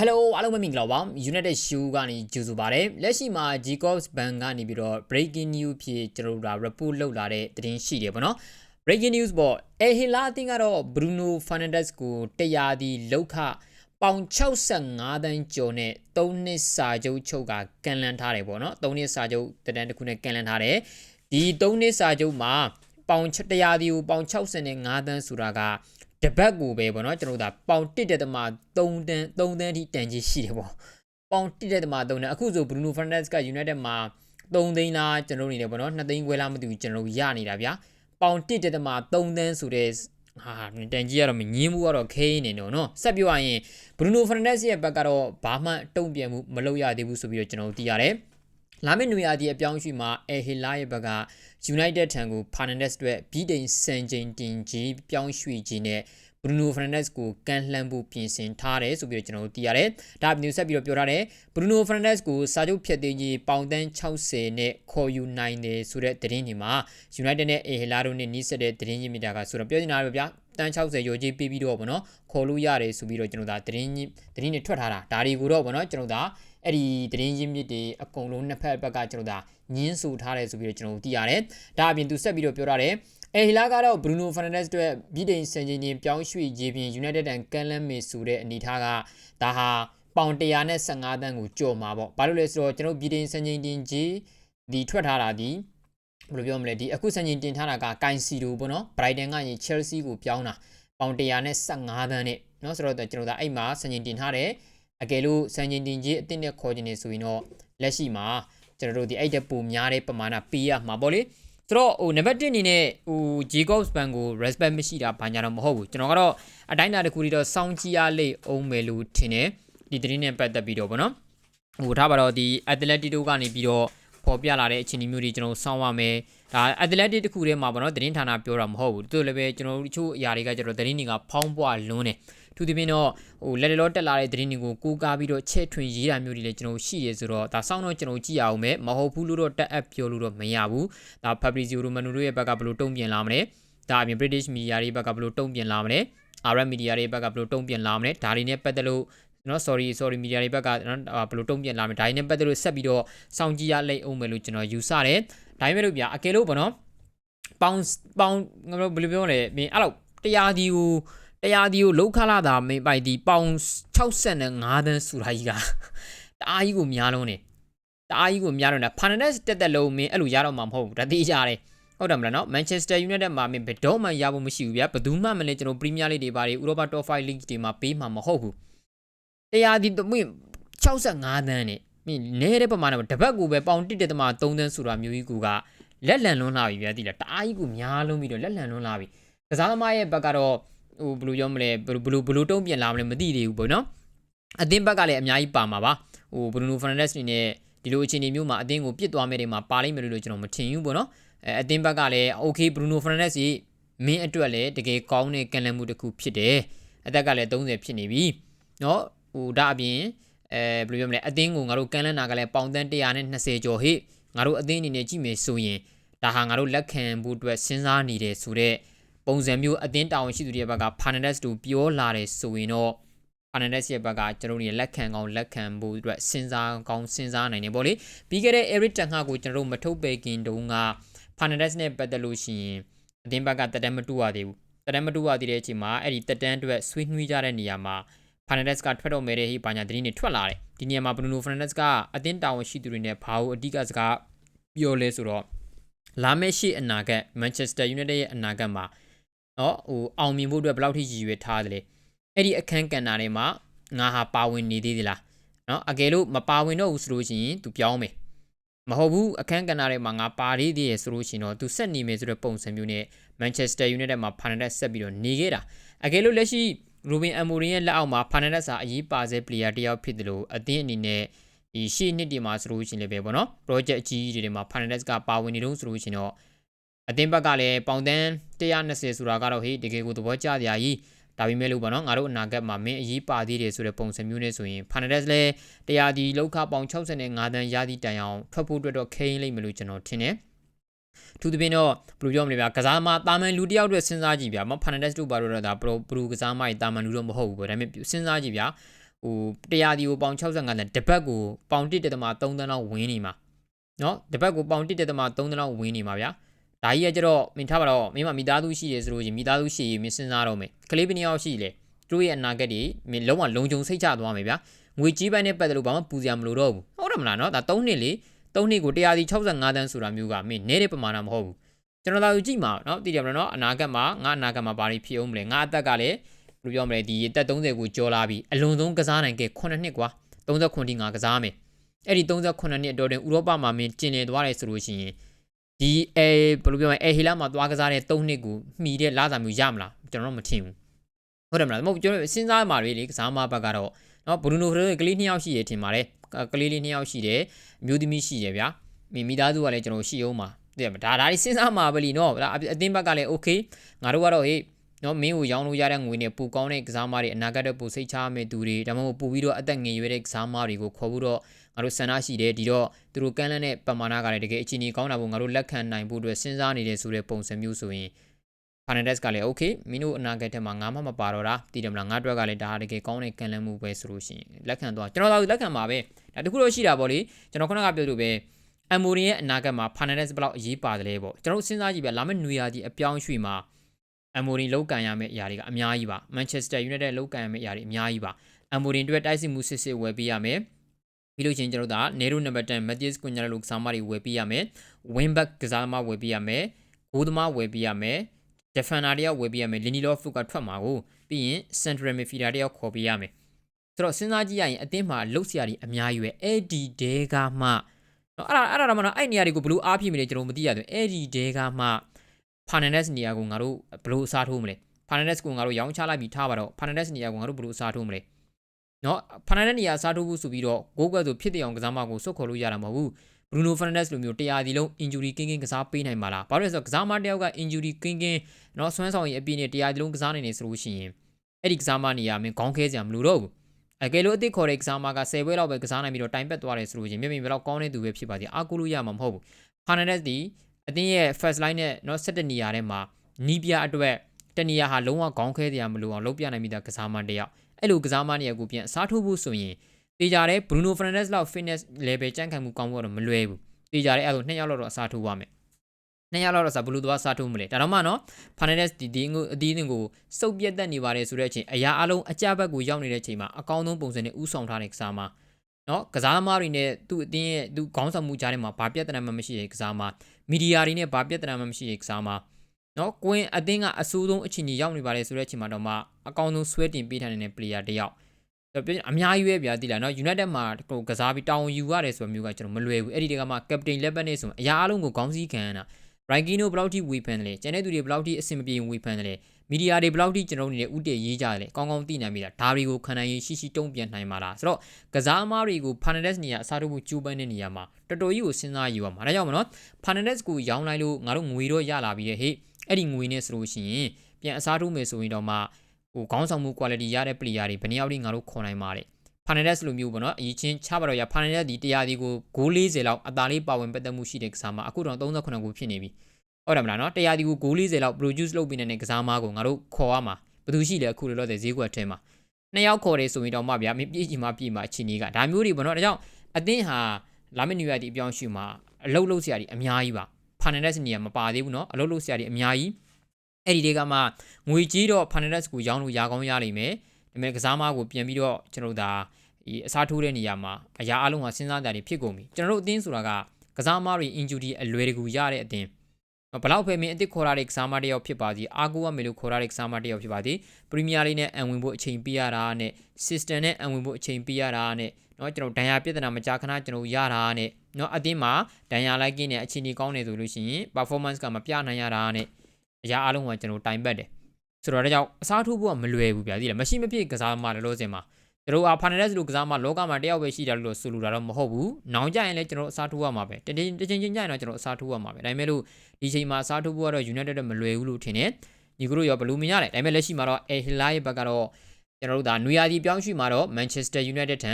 Hello အားလုံးပဲမင်္ဂလာပါ United Shoe ကနေကြိုဆိုပါရစေလက်ရှိမှာ Jacobs Bank ကနေပြီးတော့ breaking news ဖြစ်ကျွန်တော်တို့ဒါ report လုပ်လာတဲ့သတင်းရှိတယ်ပေါ့နော် breaking news ပေါ့အဲဟီလာအတင်းကတော့ Bruno Fernandes ကိုတရားဒီလောက်ခပေါင်65တန်းကျော်နဲ့3နှစ်စာချုပ်ချုပ်ကကန်လန်ထားတယ်ပေါ့နော်3နှစ်စာချုပ်တန်းတစ်ခုနဲ့ကန်လန်ထားတယ်ဒီ3နှစ်စာချုပ်မှာပေါင်တရားဒီကိုပေါင်65တန်းဆိုတာက တပတ်ကိုပဲပေါ့နော်ကျွန်တော်တို့ဒါပေါင်1.3တန်3တန်3တန်အထိတန်ကြီးရှိတယ်ပေါ့ပေါင်1.3တန်အခုဆို Bruno Fernandes က United မှာ3သိန်းလားကျွန်တော်တို့နေတယ်ပေါ့နော်2သိန်းခွဲလားမသိဘူးကျွန်တော်တို့ရနေတာဗျာပေါင်1.3တန်3တန်ဆိုတဲ့ဟာတန်ကြီးကတော့မငင်းဘူးကတော့ခဲနေတော့နော်ဆက်ပြောရရင် Bruno Fernandes ရဲ့ဘက်ကတော့ဘာမှတုံ့ပြန်မှုမလုပ်ရသေးဘူးဆိုပြီးတော့ကျွန်တော်တို့သိရတယ် လာမယ့်နွေရာသီအပြောင်းအရွှေ့မှာအဲဟီလာရဲ့ဘက်က United ထံကို Fernandes အတွက်ဗီဒိန်စန်ချိန်တင်ကြီးပြောင်းရွှေ့ခြင်းနဲ့ Bruno Fernandes ကိုကန်လှမ်းဖို့ပြင်ဆင်ထားတယ်ဆိုပြီးတော့ကျွန်တော်တို့သိရတယ်။ဒါမျိုးဆက်ပြီးတော့ပြောထားတယ် Bruno Fernandes ကိုစာချုပ်ဖြတ်သိမ်းကြီးပေါင်တန်း60နဲ့ခေါ်ယူနိုင်တယ်ဆိုတဲ့သတင်းတွေမှာ United နဲ့ Ehela တို့နဲ့နီးစပ်တဲ့သတင်းကြီးမြစ်တာကဆိုတော့ပြောနေတာပဲဗျာ။တန်း60ရော်ကြီးပေးပြီးတော့ဗောနော်ခေါ်လို့ရတယ်ဆိုပြီးတော့ကျွန်တော်ဒါသတင်းကြီးသတင်းတွေထွက်ထားတာဒါတွေကိုတော့ဗောနော်ကျွန်တော်ဒါ အဲ့ဒီသတင်းရင်းမြစ်တွေအကုန်လုံးနှစ်ဖက်ဘက်ကကျွန်တော်ဒါညင်းဆူထားတယ်ဆိုပြီးတော့ကျွန်တော်သိရတယ်။ဒါအပြင်သူဆက်ပြီးတော့ပြောထားတယ်အဲဟီလာကတော့ဘရူနိုဖာနန်ဒက်စ်အတွက်ဗြိတိန်စံချိန်ချင်းပြောင်းရွှေ့ရေးပြင် United တန်ကန်လန်မေဆိုတဲ့အနေထားကဒါဟာပေါင်115တန်းကိုကြော်မှာပေါ့။ဘာလို့လဲဆိုတော့ကျွန်တော်ဗြိတိန်စံချိန်တင်ကြီးဒီထွက်ထားတာဒီဘယ်လိုပြောမလဲဒီအခုစံချိန်တင်ထားတာကကိုင်စီဒိုပေါ့နော်။ Brighton ကရင် Chelsea ကိုပြောင်းတာပေါင်115တန်းနဲ့နော်ဆိုတော့ကျွန်တော်ဒါအဲ့မှာစံချိန်တင်ထားတယ်။ အကယ်လို့စံချိန်တင်ကြီးအစ်နဲ့ခေါ်ခြင်းနေဆိုရင်တော့လက်ရှိမှာကျွန်တော်တို့ဒီအဲ့တဲ့ပုံများတဲ့ပမာဏပေးရမှာပေါ့လေဆိုတော့ဟိုနံပါတ်1အနေနဲ့ဟို Jacobs Bank ကို respect မရှိတာဘာညာတော့မဟုတ်ဘူးကျွန်တော်ကတော့အတိုင်းအတာတစ်ခုတည်းတော့စောင်းကြည့်ရလိမ့်အောင်မယ်လို့ထင်တယ်ဒီသတင်းနဲ့ပတ်သက်ပြီးတော့ဗောနော်ဟိုထားပါတော့ဒီ Atletico ကနေပြီးတော့ပေါ်ပြလာတဲ့အခြေအနေမျိုးတွေကျွန်တော်စောင်းရမယ်ဒါ Athletic တခုတည်းမှာဗောနော်သတင်းဌာနပြောတာမဟုတ်ဘူးသူတို့လည်းပဲကျွန်တော်တို့တချို့အရာတွေကကျွန်တော်သတင်းတွေကဖောင်းပွားလွန်းတယ် သူဒီပင်းတော့ဟိုလက်လောတက်လာတဲ့သတင်းတွေကိုကိုးကားပြီးတော့ချဲ့ထွင်ရေးတာမျိုးတွေလည်းကျွန်တော်ရှိတယ်ဆိုတော့ဒါစောင်းတော့ကျွန်တော်ကြည့်ရအောင်မယ်မဟုတ်ဘူးလို့တော့တက်အပ်ပြောလို့တော့မရဘူးဒါ Fabrizio Romano တို့ရဲ့ဘက်ကဘယ်လိုတုံ့ပြန်လာမလဲဒါအပြင် British media တွေဘက်ကဘယ်လိုတုံ့ပြန်လာမလဲ Arab media တွေဘက်ကဘယ်လိုတုံ့ပြန်လာမလဲဒါတွေနဲ့ပတ်သက်လို့နော် sorry sorry media တွေဘက်ကနော်ဘယ်လိုတုံ့ပြန်လာမလဲဒါတွေနဲ့ပတ်သက်လို့ဆက်ပြီးတော့စောင့်ကြည့်ရလိမ့်အောင်မယ်လို့ကျွန်တော်ယူဆတယ်ဒါပေမဲ့လို့ဗျာအကယ်လို့ပေါ့နော်ပေါင်ပေါင်ငါတို့ဘယ်လိုပြောလဲမင်းအဲ့လောက်တရားဒီကို တရားဒီကိုလောက်ခလာတာမင်းပိုက်ဒီပေါင်65တန်းဆိုတာကြီးကတအားကြီးကိုများလုံးနေတအားကြီးကိုများလုံးနေဖာနက်တက်တက်လုံးမင်းအဲ့လိုရတော့မှာမဟုတ်ဘူးဒါသိကြတယ်ဟုတ်တယ်မလားနော် Manchester United မှာမင်းဘယ်တော့မှရဖို့မရှိဘူးဗျာဘယ်သူမှမလဲကျွန်တော် Premier League တွေပါတွေ Europa Top 5 League တွေမှာပေးမှာမဟုတ်ဘူးတရားဒီမင်း65တန်းနဲ့မင်းနဲတဲ့ပမာဏမှာတပတ်ကိုပဲပေါင်1.3တန်းဆိုတာမျိုးကြီးကူကလက်လန်လွန်းလာပြီဗျာတိလားတအားကြီးကိုများလုံးပြီးတော့လက်လန်လွန်းလာပြီကစားသမားရဲ့ဘက်ကတော့ ဟိုဘယ်လိုပြောမလဲဘယ်လိုဘယ်လိုတုံးပြန်လာမလဲမသိသေးဘူးပေါ့နော်အသင်းဘက်ကလည်းအများကြီးပါမှာပါဟိုဘရူနိုဖာနန်ဒက်စ်နေနဲ့ဒီလိုအခြေအနေမျိုးမှာအသင်းကိုပြစ်သွားမဲ့တွေမှာပါလိမ့်မယ်လို့ကျွန်တော်မထင်ဘူးပေါ့နော်အဲအသင်းဘက်ကလည်း okay ဘရူနိုဖာနန်ဒက်စ်မင်းအတွက်လည်းတကယ်ကောင်းတဲ့ကန်လန်မှုတစ်ခုဖြစ်တယ်အသက်ကလည်း30ဖြစ်နေပြီเนาะဟိုဒါအပြင်အဲဘယ်လိုပြောမလဲအသင်းကိုငါတို့ကန်လန်နာကလည်းပေါင်တန်း120ကျော်ဟိငါတို့အသင်းအနေနဲ့ကြည့်မယ်ဆိုရင်ဒါဟာငါတို့လက်ခံဖို့အတွက်စဉ်းစားနေတယ်ဆိုတော့ ပုံစံမျိုးအသင်းတာဝန်ရှိသူတွေဘက်က Fernandes တို့ပြောလာတယ်ဆိုရင်တော့ Fernandes ရဲ့ဘက်ကကျွန်တော်တို့ရဲ့လက်ခံကောင်းလက်ခံဖို့အတွက်စဉ်းစားကောင်းစဉ်းစားနိုင်တယ်ပေါ့လေပြီးခဲ့တဲ့ Eric Ten Hag ကိုကျွန်တော်တို့မထုတ်ပေခင်တုန်းက Fernandes နဲ့ပတ်သက်လို့ရှိရင်အသင်းဘက်ကတက်တမ်းမတူရသေးဘူးတက်တမ်းမတူရသေးတဲ့အချိန်မှာအဲ့ဒီတက်တမ်းအတွက်ဆွေးနွေးကြတဲ့နေရာမှာ Fernandes ကထွက်တော့မယ်တဲ့ဟိပါညာသတင်းတွေထွက်လာတယ်ဒီနေရာမှာ Bruno Fernandes ကအသင်းတာဝန်ရှိသူတွေနဲ့ဘာလို့အဓိကစကားပြောလဲဆိုတော့လာမယ့်ရှေ့အနာဂတ် Manchester United ရဲ့အနာဂတ်မှာ နော်ဟိုအောင်မြင်ဖို့အတွက်ဘယ်လောက်ထိရည်ရွယ်ထားသလဲအဲ့ဒီအခန်းကဏ္ဍတွေမှာငါဟာပါဝင်နေသေးသလားနော်အကယ်လို့မပါဝင်တော့ဘူးဆိုလို့ရှိရင် तू ပြောင်းမယ်မဟုတ်ဘူးအခန်းကဏ္ဍတွေမှာငါပါသေးသေးရဆိုလို့ရှိရင်တော့ तू ဆက်နေမယ်ဆိုတဲ့ပုံစံမျိုးနဲ့ Manchester United မှာ Fernandes ဆက်ပြီးတော့နေခဲ့တာအကယ်လို့လက်ရှိ Ruben Amorim ရဲ့လက်အောက်မှာ Fernandes ဟာအရေးပါဆဲ player တယောက်ဖြစ်တယ်လို့အသင်းအနေနဲ့ဒီရှေ့နှစ်ဒီမှာဆိုလို့ရှိရင်လည်းပဲပေါ့နော် project အကြီးကြီးတွေမှာ Fernandes ကပါဝင်နေတော့ဆိုလို့ရှိရင်တော့ အသင်းဘက်ကလည်းပေါင်တန်း120ဆိုတာကတော့ဟေးတကယ်ကိုသဘောကျစရာကြီးဒါပေမဲ့လို့ပေါ့နော်ငါတို့အနာဂတ်မှာမင်းအရေးပါသေးတယ်ဆိုတဲ့ပုံစံမျိုးနဲ့ဆိုရင် Fernandes လည်းတရားဒီလောက်ခပေါင်65တန်းရသည့်တိုင်အောင်ထွက်ဖို့အတွက်တော့ခိန်းလိမ့်မယ်လို့ကျွန်တော်ထင်တယ်သူတပင်းတော့ဘယ်လိုပြောမလဲဗျာကစားမတာမန်လူတယောက်အတွက်စဉ်းစားကြည့်ဗျာမဖန်နက်စ်တို့ဘာလို့တော့ဒါပရိုပရိုကစားမကြီးတာမန်လူတော့မဟုတ်ဘူးပေါ့ဒါပေမဲ့စဉ်းစားကြည့်ဗျာဟို100ဒီကိုပေါင်65တန်တစ်ပတ်ကိုပေါင်1.3တန်းလောက်ဝင်းနေမှာနော်တစ်ပတ်ကိုပေါင်1.3တန်းလောက်ဝင်းနေမှာဗျာ ဒါကြီးကကျတော့မင်းထားပါတော့မင်းမမိသားစုရှိရဆိုလို့ရှင်မိသားစုရှိရင်မင်းစဉ်းစားတော့မယ်ကလေးဘယ်နှစ်ယောက်ရှိလဲသူတို့ရဲ့အနာဂတ်တွေမင်းလုံးဝလုံခြုံစိတ်ချသွားမယ်ဗျာငွေကြီးပိုင်းနဲ့ပတ်သက်လို့ဘာမှပူစရာမလိုတော့ဘူးဟုတ်တယ်မလားနော်ဒါ3နှစ်လေ3နှစ်ကို165တန်းဆိုတာမျိုးကမင်းနဲတဲ့ပမာဏမဟုတ်ဘူးကျွန်တော်တို့ကြည့်မှာနော်တည်တယ်မလားနော်အနာဂတ်မှာငါအနာဂတ်မှာဘာတွေဖြစ်အောင်မလဲငါအသက်ကလည်းဘယ်လိုပြောမလဲဒီတက်30ကိုကျော်လာပြီအလွန်ဆုံးကစားနိုင်ခဲ့9နှစ်ကွာ39တိငါကစားမယ်အဲ့ဒီ38နှစ်အတော်တင်ဥရောပမှာမင်းကျင်လည်သွားတယ်ဆိုလို့ရှိရင် ဒီအဲဘယ်လိုပြောမလဲအဲဟီလာမှာသွားကစားတဲ့3နှစ်ကိုမှီတဲ့လာစာမျိုးရမလားကျွန်တော်တို့မထင်ဘူးဟုတ်တယ်မလားမဟုတ်ကျွန်တော်စဉ်းစားမှာလေကစားမဘက်ကတော့နော်ဘရူနိုဖရိုကလေး2ယောက်ရှိတယ်ထင်ပါတယ်ကလေးလေး2ယောက်ရှိတယ်အမျိုးသမီးရှိတယ်ဗျာမိမိသားစုကလည်းကျွန်တော်ရှိအောင်ပါတဲ့ဒါဒါတွေစဉ်းစားမှာပဲလीနော်ဒါအသင်းဘက်ကလည်း okay ငါတို့ကတော့ဟေးနော်မင်းကိုရောင်းလို့ရတဲ့ငွေနဲ့ပူကောင်းတဲ့ကစားမတွေအနာဂတ်တော့ပူစိတ်ချမဲ့သူတွေဒါမှမဟုတ်ပူပြီးတော့အသက်ငယ်ရွယ်တဲ့ကစားမတွေကိုခေါ်ပြီးတော့ ငါတို့ဆန္ဒရှိတယ်ဒီတော့သူတို့ကမ်းလှမ်းတဲ့ပမာဏကလည်းတကယ်အချင်းကြီးကောင်းတာကိုငါတို့လက်ခံနိုင်ဖို့အတွက်စဉ်းစားနေတဲ့ဆိုတဲ့ပုံစံမျိုးဆိုရင် Fernandez ကလည်း okay မင်းတို့အနာဂတ်ထဲမှာငါမှမပါတော့တာတည်တယ်မလားငါအတွက်ကလည်းဒါတကယ်ကောင်းတဲ့ကံလန်းမှုပဲဆိုလို့ရှိရင်လက်ခံသွားကျွန်တော်တို့လက်ခံပါပဲဒါတခုတော့ရှိတာပေါ့လေကျွန်တော်ခုနကပြောလို့ပဲအမ်မိုရီရဲ့အနာဂတ်မှာ Fernandez ဘယ်လောက်အရေးပါတယ်လဲပေါ့ကျွန်တော်စဉ်းစားကြည့်ပြလာမယ့်နွေရာသီအပြောင်းရွှေ့မှာအမ်မိုရီလောက်ကန်ရမယ့်အရာတွေကအများကြီးပါ Manchester United လောက်ကန်ရမယ့်အရာတွေအများကြီးပါအမ်မိုရီအတွက်တိုက်စစ်မှုစစ်စစ်ဝယ်ပေးရမယ် ပြီးလို့ချင်းကျွန်တော်တို့က Nero number 10 Matthias Cunha လို့ကစားမတွေဝယ်ပေးရမယ် wing back ကစားသမားဝယ်ပေးရမယ်ဂိုးသမားဝယ်ပေးရမယ် defender တယောက်ဝယ်ပေးရမယ် Lindelof ကထွက်မှာကိုပြီးရင် central midfielder တယောက်ခေါ်ပေးရမယ်ဆိုတော့စဉ်းစားကြည့်ရရင်အသင်းမှာလှုပ်ရှားတွေအများကြီးပဲအဲ့ဒီတဲကမှနော်အဲ့ဒါအဲ့ဒါတော့မနော်အဲ့နေရာတွေကိုဘလို့အားဖြစ်မလဲကျွန်တော်မသိရသေးဘူးအဲ့ဒီတဲကမှ Fernandes နေရာကိုငါတို့ဘလို့အစားထိုးမလဲ Fernandes ကိုငါတို့ရောင်းချလိုက်ပြီးထားပါတော့ Fernandes နေရာကိုငါတို့ဘလို့အစားထိုးမလဲ နော် Fernandes နေရာအစားထိုးဖို့ဆိုပြီးတော့ဂိုးကွက်ဆိုဖြစ်တဲ့အောင်ကစားမကိုစုတ်ခေါ်လို့ရတာမဟုတ်ဘူး Bruno Fernandes လိုမျိုးတရားဒီလုံး injury ကင်းကင်းကစားပေးနိုင်ပါလားဘာလို့လဲဆိုတော့ကစားမတယောက်က injury ကင်းကင်းเนาะဆွမ်းဆောင်ရင်အပြည့်နဲ့တရားဒီလုံးကစားနိုင်နေဆိုလို့ရှိရင်အဲ့ဒီကစားမနေရာမင်းခေါင်းခဲစရာမလိုတော့ဘူးအကယ်လို့အစ်စ်ခေါ်တဲ့ကစားမက10ပွဲလောက်ပဲကစားနိုင်ပြီးတော့တိုင်ပတ်သွားတယ်ဆိုလို့ရှိရင်မြင်မြင်ဘယ်လောက်ကောင်းတဲ့သူပဲဖြစ်ပါသေးအားကိုးလို့ရမှာမဟုတ်ဘူး Fernandes ဒီအတင်းရဲ့ first line နဲ့เนาะ17နေရာထဲမှာနီးပြအတွက်တနေရာဟာလုံးဝခေါင်းခဲစရာမလိုအောင်လုပ်ပြနိုင်မိတာကစားမတယောက် အဲ့လိုကစားမနေရာကိုပြန်အစားထိုးဖို့ဆိုရင်တေချာတဲ့ Bruno Fernandes လောက် fitness level ကြန့်ခိုင်မှုကောင်းဖို့တော့မလွယ်ဘူးတေချာတဲ့အဲ့လိုနှစ်ယောက်လောက်တော့အစားထိုးရမယ်နှစ်ယောက်လောက်တော့စားဘလူးသွားစားထိုးမလဲဒါတော့မှနော် Fernandes ဒီဒီကိုအဒီးကိုစုပ်ပြတ်တက်နေပါတယ်ဆိုတဲ့အချိန်အရာအလုံးအကြဘက်ကိုရောက်နေတဲ့အချိန်မှာအကောင်းဆုံးပုံစံနဲ့ဥဆောင်ထားတဲ့ကစားမနော်ကစားသမားတွေနဲ့သူ့အတင်းရဲ့သူခေါင်းဆောင်မှုကြားထဲမှာဘာပြဿနာမှမရှိတဲ့ကစားမမီဒီယာတွေနဲ့ဘာပြဿနာမှမရှိတဲ့ကစားမ နော်ကွင်းအတင်းကအဆိုးဆုံးအခြေအနေရောက်နေပါတယ်ဆိုတဲ့အချိန်မှာတော့မှအကောင်းဆုံးဆွဲတင်ပေးထားနေတဲ့ player တယောက်အများကြီးပဲဗျာတိလာနော် United မှာဟိုကစားပြီးတောင်းယူရတယ်ဆိုမျိုးကကျွန်တော်မလွယ်ဘူးအဲ့ဒီတကမှ captain level နဲ့ဆိုအရာအလုံးကိုခေါင်းစည်းခံရတာ Rankino ဘယ်လောက်ထိဝေဖန်တယ်လဲကျန်တဲ့သူတွေဘယ်လောက်ထိအဆင်မပြေဝေဖန်တယ်လဲမီဒီယာတွေဘယ်လောက်ထိကျွန်တော်တို့နေဥတည်ရေးကြတယ်လဲကောင်းကောင်းသိနိုင်ပြီလားဒါတွေကိုခံနိုင်ရရှိရှိတုံ့ပြန်နိုင်ပါလားဆိုတော့ကစားသမားတွေကို Fernandes နေရာအစားထိုးဖို့ကြိုးပမ်းတဲ့နေရာမှာတော်တော်ကြီးကိုစဉ်းစားယူရမှာဒါကြောင့်မနော် Fernandes ကိုရောင်းလိုက်လို့ငါတို့ငွေတော့ရလာပြီတဲ့ဟေ့ အဲ့ဒီငွေနဲ့ဆိုလို့ရှိရင်ပြန်အစားထိုးမယ်ဆိုရင်တော့မှဟိုခေါင်းဆောင်မှု quality ရတဲ့ player တွေဘယ်နှယောက်ထိငါတို့ခေါ်နိုင်ပါလဲ Fernandes လိုမျိုးပေါ့နော်အရင်ချင်းချပါတော့ရ Fernandes ဒီတရားဒီကိုဂိုး40လောက်အသာလေးပါဝင်ပတ်သက်မှုရှိတဲ့ကစားမအခုတော့38ဂိုးဖြစ်နေပြီဟုတ်တယ်မလားနော်တရားဒီကိုဂိုး40လောက် produce လုပ်ပေးနေတဲ့ကစားမကိုငါတို့ခေါ်ရမှာဘယ်သူရှိလဲအခုလောလောဆယ်ဈေးကွက်ထဲမှာနှစ်ယောက်ခေါ်တယ်ဆိုရင်တော့မှဗျာမပြည့်ချင်မှပြည့်မှအချင်းကြီးကဒါမျိုးတွေပေါ့နော်ဒါကြောင့်အသင်းဟာလာမယ့် new year ဒီအပြောင်းရွှေ့မှာအလုတ်လုတ်ဆရာကြီးအများကြီးပါ Fernandes နေရာမပါသေးဘူးနော်အလုတ်လုတ်ဆရာကြီးအများကြီးအဲ့ဒီတွေကမှငွေကြီးတော့ Fernandes ကိုရောင်းလို့ရကောင်းရလိမ့်မယ်ဒါပေမဲ့ကစားမကိုပြန်ပြီးတော့ကျွန်တော်တို့ဒါဒီအစားထိုးတဲ့နေရာမှာအရာအလုံးကစဉ်းစားကြတယ်ဖြစ်ကုန်ပြီကျွန်တော်တို့အသင်းဆိုတာကကစားမတွေ injury အလွယ်တကူရတဲ့အသင်းဘလောက်ပဲမင်းအစ်စ်ခေါ်ရတဲ့ကစားမတယောက်ဖြစ်ပါသည်အာကိုကမေလို့ခေါ်ရတဲ့ကစားမတယောက်ဖြစ်ပါသည်ပရီးမီးယားလိနဲ့အံဝင်ဖို့အချိန်ပေးရတာနဲ့ system နဲ့အံဝင်ဖို့အချိန်ပေးရတာနဲ့เนาะကျွန်တော်ဒဏ်ရာပြဿနာမကြာခဏကျွန်တော်ရတာနဲ့ เนาะအသင်းမှာဒဏ်ရာလိုက်ကင်းနဲ့အခြေအနေကောင်းနေဆိုလို့ရှိရင် performance ကမပြနိုင်ရတာနဲ့အရာအလုံးကကျွန်တော်တိုင်ပတ်တယ်ဆိုတော့ဒါကြောင့်အစားထိုးဖို့ကမလွယ်ဘူးဗျာသိလားမရှိမဖြစ်ကစားမှလည်းလို့စင်မှာကျွန်တော်အာဖာနယ်လက်လို့ကစားမှလောကမှာတယောက်ပဲရှိတယ်လို့ဆိုလိုတာတော့မဟုတ်ဘူး။နောင်ကြရင်လည်းကျွန်တော်အစားထိုးရမှာပဲ။တချင်းတချင်းချင်းကြရင်တော့ကျွန်တော်အစားထိုးရမှာပဲ။ဒါပေမဲ့လို့ဒီချိန်မှာအစားထိုးဖို့ကတော့ United တော့မလွယ်ဘူးလို့ထင်တယ်။ညီကတို့ရောဘယ်လိုမြင်ရလဲ။ဒါပေမဲ့လက်ရှိမှာတော့ El Hilal ရဲ့ဘက်ကတော့ကျွန်တော်တို့ဒါနွေရာသီပြောင်းရွှေ့မှာတော့ Manchester United ထံ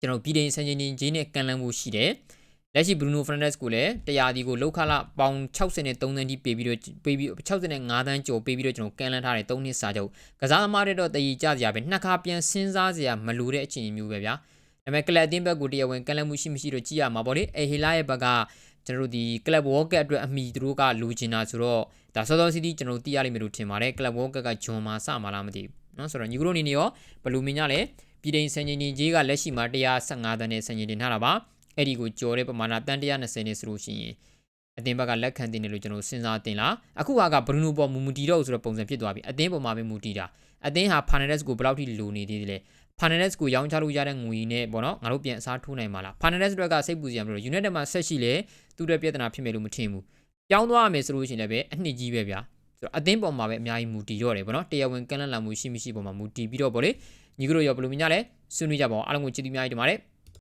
ကျွန်တော်ပြည်ထိုင်စံချိန်ချင်းနဲ့ကန်လန်းမှုရှိတယ်။ လက်ရှိ Bruno Fernandes ကိုလည်းတရားဒီကိုလောက်ခလာပေါင်63နဲ့3သန်းကြီးပေးပြီးတော့ပေးပြီး65သန်းကျော်ပေးပြီးတော့ကျွန်တော်ကန်လန်းထားတယ်3နှစ်စာချုပ်ကစားသမားတွေတော့တည်ကြစရာပဲနှစ်ခါပြန်စဉ်းစားစရာမလိုတဲ့အခြေအနေမျိုးပဲဗျာဒါပေမဲ့ကလပ်အသင်းဘက်ကိုတရားဝင်ကန်လန်းမှုရှိမရှိတော့ကြည့်ရမှာပေါ့လေအဲဟီလာရဲ့ဘက်ကကျွန်တော်တို့ဒီ Club World Cup အတွက်အမိသူတို့ကလိုချင်တာဆိုတော့ဒါစောစောစီးစီးကျွန်တော်တို့သိရလိမ့်မယ်လို့ထင်ပါတယ် Club World Cup ကဂျွန်မှာစမှာလားမသိဘူးเนาะဆိုတော့ညီကတို့အနေနဲ့ရောဘယ်လိုမြင်ကြလဲ ပြည်တိုင်စံချိန်ကြီးကလက်ရှိမှာ115တန်းနဲ့စံချိန်တင်ထားတာပါအဲ့ဒီကိုကြော်တဲ့ပမာဏတန်120နဲ့ဆိုလို့ရှိရင်အသင်းဘက်ကလက်ခံတင်တယ်လို့ကျွန်တော်စဉ်းစားတင်လားအခုဟာကဘရူနိုပေါ်မူမူတီတော့ဆိုတော့ပုံစံဖြစ်သွားပြီအသင်းပေါ်မှာပဲမူတီတာအသင်းဟာဖာနယ်ရက်စ်ကိုဘယ်လောက်ထိလိုနေသေးလဲဖာနယ်ရက်စ်ကိုရောင်းချလို့ရတဲ့ငွေနဲ့ပေါ့နော်ငါတို့ပြန်အစားထိုးနိုင်မှာလားဖာနယ်ရက်စ်တွေကစိတ်ပူစရာမလို United မှာဆက်ရှိလေသူ့ရဲ့ပြဿနာဖြစ်မယ်လို့မထင်ဘူးပြောင်းသွားရမယ်ဆိုလို့ရှိရင်လည်းပဲအနှစ်ကြီးပဲဗျာ ဆိုတော့အသင်းပေါ်မှာပဲအများကြီးမူတီရော့တယ်ပေါ့နော်တရားဝင်ကန့်လန့်လာမှုရှိမရှိပေါ်မှာမူတီပြီးတော့ပေါ့လေညီကတို့ရောဘယ်လိုမြင်ကြလဲဆွေးနွေးကြပါဦးအားလုံးကိုကျေးဇူးများကြီးတင်ပါတယ်